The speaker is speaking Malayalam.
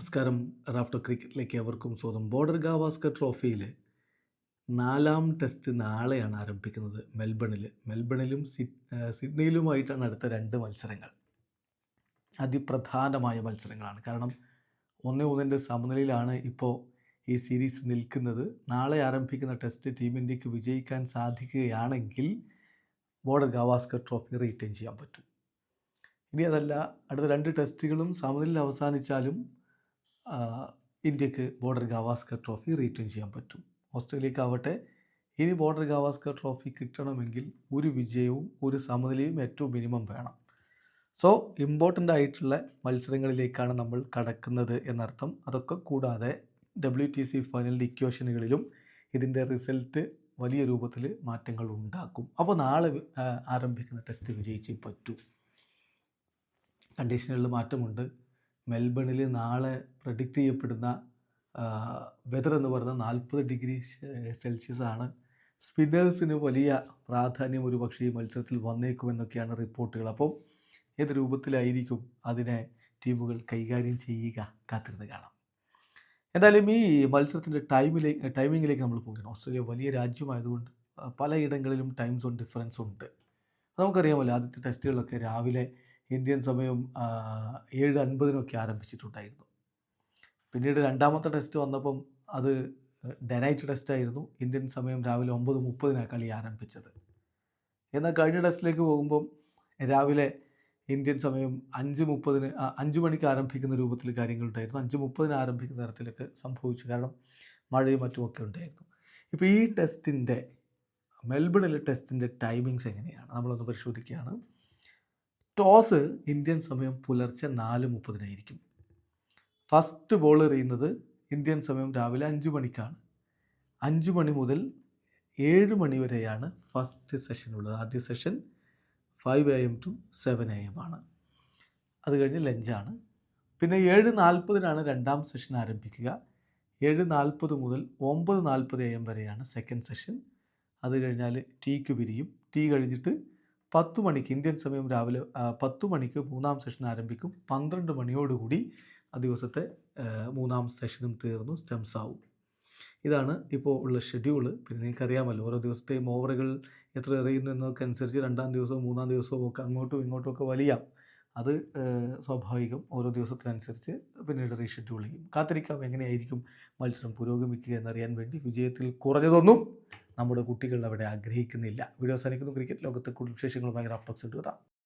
നമസ്കാരം. റാഫ്റ്റർ ക്രിക്കറ്റിലേക്ക് അവർക്കും സ്വാഗതം. ബോർഡർ ഗാവാസ്കർ ട്രോഫിയിൽ നാലാം ടെസ്റ്റ് നാളെയാണ് ആരംഭിക്കുന്നത് മെൽബണിൽ മെൽബണിലും സിഡ്നിയിലുമായിട്ടാണ് അടുത്ത രണ്ട് മത്സരങ്ങൾ. അതിപ്രധാനമായ മത്സരങ്ങളാണ്. കാരണം ഒന്നേ ഒന്നിന്റെ സമനിലയിലാണ് ഇപ്പോൾ ഈ സീരീസ് നിൽക്കുന്നത്. നാളെ ആരംഭിക്കുന്ന ടെസ്റ്റ് ടീം ഇന്ത്യയ്ക്ക് വിജയിക്കാൻ സാധിക്കുകയാണെങ്കിൽ ബോർഡർ ഗാവാസ്കർ ട്രോഫി റീറ്റെയിൻ ചെയ്യാൻ പറ്റും. ഇനി അതല്ല അടുത്ത രണ്ട് ടെസ്റ്റുകളും സമനിലയിൽ അവസാനിച്ചാലും ഇന്ത്യയ്ക്ക് ബോർഡർ ഗവാസ്കർ ട്രോഫി റീറ്റേൺ ചെയ്യാൻ പറ്റും. ഓസ്ട്രേലിയക്കാവട്ടെ ഇനി ബോർഡർ ഗവാസ്കർ ട്രോഫി കിട്ടണമെങ്കിൽ ഒരു വിജയവും ഒരു സമനിലയും ഏറ്റവും മിനിമം വേണം. സോ ഇമ്പോർട്ടന്റ് ആയിട്ടുള്ള മത്സരങ്ങളിലേക്കാണ് നമ്മൾ കടക്കുന്നത് എന്നർത്ഥം. അതൊക്കെ കൂടാതെ ഡബ്ല്യു ടി സി ഫൈനലിന്റെ ഇക്വേഷനുകളിലും ഇതിന്റെ റിസൾട്ട് വലിയ രൂപത്തിൽ മാറ്റങ്ങൾ ഉണ്ടാക്കും. അപ്പോൾ നാളെ ആരംഭിക്കുന്ന ടെസ്റ്റ് വിജയിച്ചേ പറ്റൂ. കണ്ടീഷനുകളിൽ മാറ്റമുണ്ട്. മെൽബണിൽ നാളെ പ്രഡിക്റ്റ് ചെയ്യപ്പെടുന്ന വെതർ എന്ന് പറയുന്നത് നാൽപ്പത് ഡിഗ്രി സെൽഷ്യസ് ആണ്. സ്പിന്നേഴ്സിന് വലിയ പ്രാധാന്യം ഒരു പക്ഷേ ഈ മത്സരത്തിൽ വന്നേക്കുമെന്നൊക്കെയാണ് റിപ്പോർട്ടുകൾ അപ്പം ഏത് രൂപത്തിലായിരിക്കും അതിനെ ടീമുകൾ കൈകാര്യം ചെയ്യുക? കാത്തിരുന്ന് കാണാം. എന്തായാലും ഈ മത്സരത്തിന്റെ ടൈമിലേക്ക് ടൈമിങ്ങിലേക്ക് നമ്മൾ പോകണം ഓസ്ട്രേലിയ വലിയ രാജ്യമായതുകൊണ്ട് പലയിടങ്ങളിലും ടൈം സോൺ ഡിഫറൻസ് ഉണ്ട്. നമുക്കറിയാമല്ലോ ആദ്യത്തെ ടെസ്റ്റുകളൊക്കെ രാവിലെ ഇന്ത്യൻ സമയം ഏഴ് അൻപതിനൊക്കെ ആരംഭിച്ചിട്ടുണ്ടായിരുന്നു. പിന്നീട് രണ്ടാമത്തെ ടെസ്റ്റ് വന്നപ്പം അത് ഡെനൈറ്റ് ടെസ്റ്റ് ആയിരുന്നു ഇന്ത്യൻ സമയം രാവിലെ ഒമ്പത് മുപ്പതിനാണ് കളി ആരംഭിച്ചത്. എന്നാൽ കഴിഞ്ഞ ടെസ്റ്റിലേക്ക് പോകുമ്പം രാവിലെ ഇന്ത്യൻ സമയം അഞ്ച് മുപ്പതിന് അഞ്ച് മണിക്ക് ആരംഭിക്കുന്ന രൂപത്തിൽ കാര്യങ്ങളുണ്ടായിരുന്നു. അഞ്ച് മുപ്പതിന് ആരംഭിക്കുന്ന തരത്തിലൊക്കെ സംഭവിച്ചു. കാരണം മഴയും മറ്റുമൊക്കെ ഉണ്ടായിരുന്നു. ഇപ്പോൾ ഈ ടെസ്റ്റിന്റെ മെൽബണിലെ ടെസ്റ്റിന്റെ ടൈമിങ്സ് എങ്ങനെയാണ്? നമ്മളൊന്ന് പരിശോധിക്കുകയാണ്. ടോസ് ഇന്ത്യൻ സമയം പുലർച്ചെ നാല് മുപ്പതിനായിരിക്കും. ഫസ്റ്റ് ബോൾ എറിയുന്നത് ഇന്ത്യൻ സമയം രാവിലെ അഞ്ച് മണിക്കാണ്. അഞ്ച് മണി മുതൽ ഏഴ് മണി വരെയാണ് ഫസ്റ്റ് സെഷൻ ഉള്ളത്. ആദ്യ session five A M to seven A M ആണ്. അത് കഴിഞ്ഞ് ലഞ്ചാണ്. പിന്നെ ഏഴ് നാൽപ്പതിനാണ് രണ്ടാം സെഷൻ ആരംഭിക്കുക. ഏഴ് നാൽപ്പത് മുതൽ ഒമ്പത് നാൽപ്പത് എ എം വരെയാണ് സെക്കൻഡ് സെഷൻ. അത് കഴിഞ്ഞാൽ ടീക്ക് പിരിയും. ടീ കഴിഞ്ഞിട്ട് പത്ത് മണിക്ക് ഇന്ത്യൻ സമയം രാവിലെ പത്ത് മണിക്ക് മൂന്നാം സെഷൻ ആരംഭിക്കും. പന്ത്രണ്ട് മണിയോടുകൂടി ആ ദിവസത്തെ മൂന്നാം സെഷനും തീർന്നു സ്റ്റെംസ് ആവും. ഇതാണ് ഇപ്പോൾ ഉള്ള ഷെഡ്യൂൾ. പിന്നെ നിങ്ങൾക്കറിയാമല്ലോ ഓരോ ദിവസത്തെയും ഓവറുകൾ എത്ര എറിയുന്നു എന്നൊക്കെ അനുസരിച്ച് രണ്ടാം ദിവസവും മൂന്നാം ദിവസവും ഒക്കെ അങ്ങോട്ടും ഇങ്ങോട്ടും ഒക്കെ വലിയ. അത് സ്വാഭാവികം ഓരോ ദിവസത്തിനനുസരിച്ച് പിന്നീട് റീഷെഡ്യൂൾ ചെയ്യും. കാത്തിരിക്കാം എങ്ങനെയായിരിക്കും മത്സരം പുരോഗമിക്കുക എന്നറിയാൻ വേണ്ടി വിജയത്തിൽ കുറഞ്ഞതൊന്നും നമ്മുടെ കുട്ടികൾ അവിടെ ആഗ്രഹിക്കുന്നില്ല. വീഡിയോ അവസാനിക്കുന്നു. ക്രിക്കറ്റ് ലോകത്തെ കൂടുതൽ വിശേഷങ്ങളുമായി റാഫ്റ്റോക്സ് എടുക്കാം